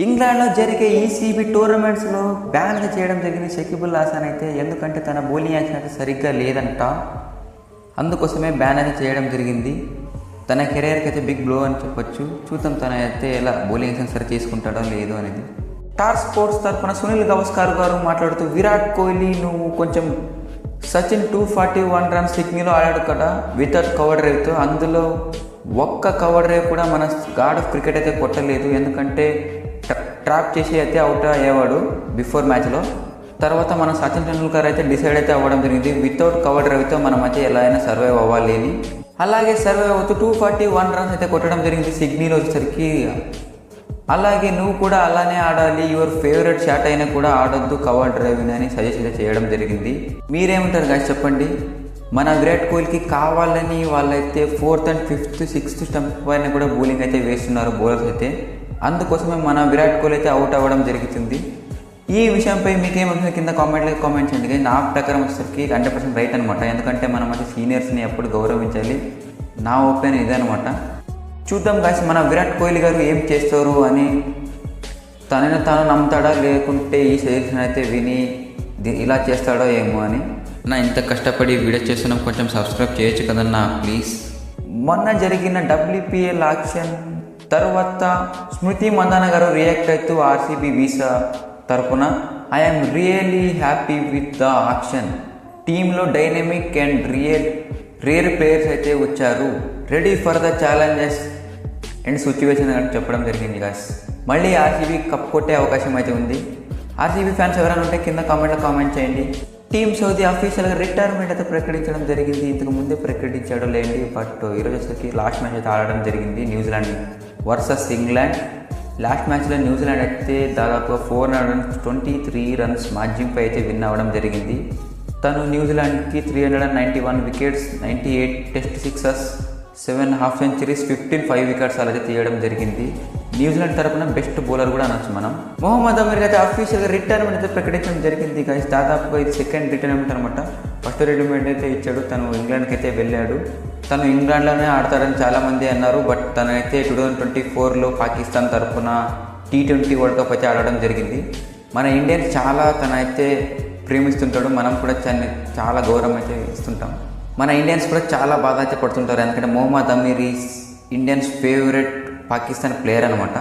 ఇంగ్లాండ్లో జరిగే ECB టోర్నమెంట్స్లో ban చేయడం జరిగింది షకీబుల్ హాసన్ అయితే. ఎందుకంటే తన బౌలింగ్ యాక్షన్ అయితే సరిగ్గా లేదంట. అందుకోసమే బ్యాన్ అయితే చేయడం జరిగింది. తన కెరీర్కి అయితే బిగ్ బ్లో అని చెప్పొచ్చు. చూద్దాం తన అయితే ఎలా బౌలింగ్ యాక్షన్ సరి చేసుకుంటాడో లేదో అనేది. స్టార్ స్పోర్ట్స్ తరఫున సునీల్ గవస్కర్ గారు మాట్లాడుతూ విరాట్ కోహ్లీ నువ్వు కొంచెం Sachin two forty one run సిక్నీలో ఆడాడు కదా వితౌట్ కవర్ రేవ్తో అందులో ఒక్క కవర్ రేవ్ కూడా మన గాడ్ ఆఫ్ క్రికెట్ అయితే కొట్టలేదు. ఎందుకంటే ట్రాప్ చేసి అయితే అవుట్ అయ్యేవాడు బిఫోర్ మ్యాచ్లో. తర్వాత మన సచిన్ టెండూల్కర్ అయితే డిసైడ్ అయితే అవ్వడం జరిగింది. వితౌట్ కవర్ డ్రైవ్తో మనం అయితే ఎలా అయినా సర్వైవ్ అవ్వాలి అని అలాగే సర్వైవ్ అవుతూ టూ ఫార్టీ వన్ రన్స్ అయితే కొట్టడం జరిగింది సిగ్నీలో వచ్చేసరికి అలాగే నువ్వు కూడా అలానే ఆడాలి. యువర్ ఫేవరెట్ షాట్ అయినా కూడా ఆడొద్దు. కవర్ డ్రైవింగ్ అని సజెషన్ అయితే చేయడం జరిగింది. మీరేమంటారు గాయస్ చెప్పండి? మన విరాట్ కోహ్లీకి కావాలని వాళ్ళైతే fourth and fifth sixth stump పైన కూడా బౌలింగ్ అయితే వేస్తున్నారు బౌలర్స్ అయితే. అందుకోసమే మన విరాట్ కోహ్లీ అయితే అవుట్ అవ్వడం జరుగుతుంది ఈ విషయంపై మీకేమవుతుంది కింద కామెంట్లో కామెంట్ చేయండి. కానీ నా ప్రకారం వచ్చేసరికి హండ్రెడ్ పర్సెంట్ రైట్ అనమాట ఎందుకంటే మనం అయితే సీనియర్స్ని ఎప్పుడు గౌరవించాలి. నా ఒపీనియన్ ఇదనమాట చూద్దాం కాసి మన విరాట్ కోహ్లీ గారు ఏం చేస్తారు అని తనని తాను నమ్ముతాడా? లేకుంటే ఈ సజెషన్ అయితే విని ఇలా చేస్తాడో ఏమో అని. నా ఇంత కష్టపడి వీడియో చేస్తున్నాం. కొంచెం సబ్స్క్రైబ్ చేయొచ్చు కదన్నా ప్లీజ్ మొన్న జరిగిన డబ్ల్యూపీఎల్ ఆక్షన్ తర్వాత స్మృతి మందాన గారు రియాక్ట్ అవుతూ ఆర్సీబీ వీసా తరఫున I'm really happy with the auction టీంలో dynamic and real rare players అయితే వచ్చారు. Ready for the challenges and situation అని చెప్పడం జరిగింది గాస్ మళ్ళీ ఆర్సీబీ కప్ కొట్టే అవకాశం అయితే ఉంది. ఆర్సీబీ ఫ్యాన్స్ ఎవరైనా ఉంటే కింద కామెంట్లో కామెంట్ చేయండి. టీమ్ సౌదీ అఫీషియల్గా రిటైర్మెంట్ అయితే ప్రకటించడం జరిగింది. ఇంతకు ముందే ప్రకటించాడో లేండి బట్ ఈరోజు వచ్చేసరికి లాస్ట్ మ్యాచ్ అయితే ఆడడం జరిగింది New Zealand versus England. Last మ్యాచ్లో న్యూజిలాండ్ అయితే దాదాపు four hundred twenty three runs మార్జిన్పై అయితే విన్ అవ్వడం జరిగింది. తను న్యూజిలాండ్కి three hundred and ninety one wickets ninety eight test sixes seven half centuries fifteen five wickets అలా అయితే తీయడం జరిగింది. న్యూజిలాండ్ తరపున బెస్ట్ బౌలర్ కూడా అనొచ్చు మనం. మొహమ్మద్ అమీర్ అయితే అఫీషియల్గా రిటైర్మెంట్ అయితే ప్రకటించడం జరిగింది గైస్ దాదాపుగా ఇది సెకండ్ రిటైర్మెంట్ అనమాట ఫస్ట్ రిటైర్మెంట్ అయితే ఇచ్చాడు. తను ఇంగ్లాండ్కి అయితే వెళ్ళాడు. తను ఇంగ్లాండ్లోనే ఆడతాడని చాలామంది అన్నారు బట్ తనైతే టూ థౌజండ్ ట్వంటీ ఫోర్లో పాకిస్తాన్ తరఫున టీ ట్వంటీ వరల్డ్ కప్ అయితే ఆడడం జరిగింది. మన ఇండియన్స్ చాలా తనైతే ప్రేమిస్తుంటాడు మనం కూడా చాలా చాలా గౌరవం అయితే ఇస్తుంటాం. మన ఇండియన్స్ కూడా చాలా బాధ అయితే పడుతుంటారు ఎందుకంటే Mohammad Amir is Indians favourite Pakistan player అనమాట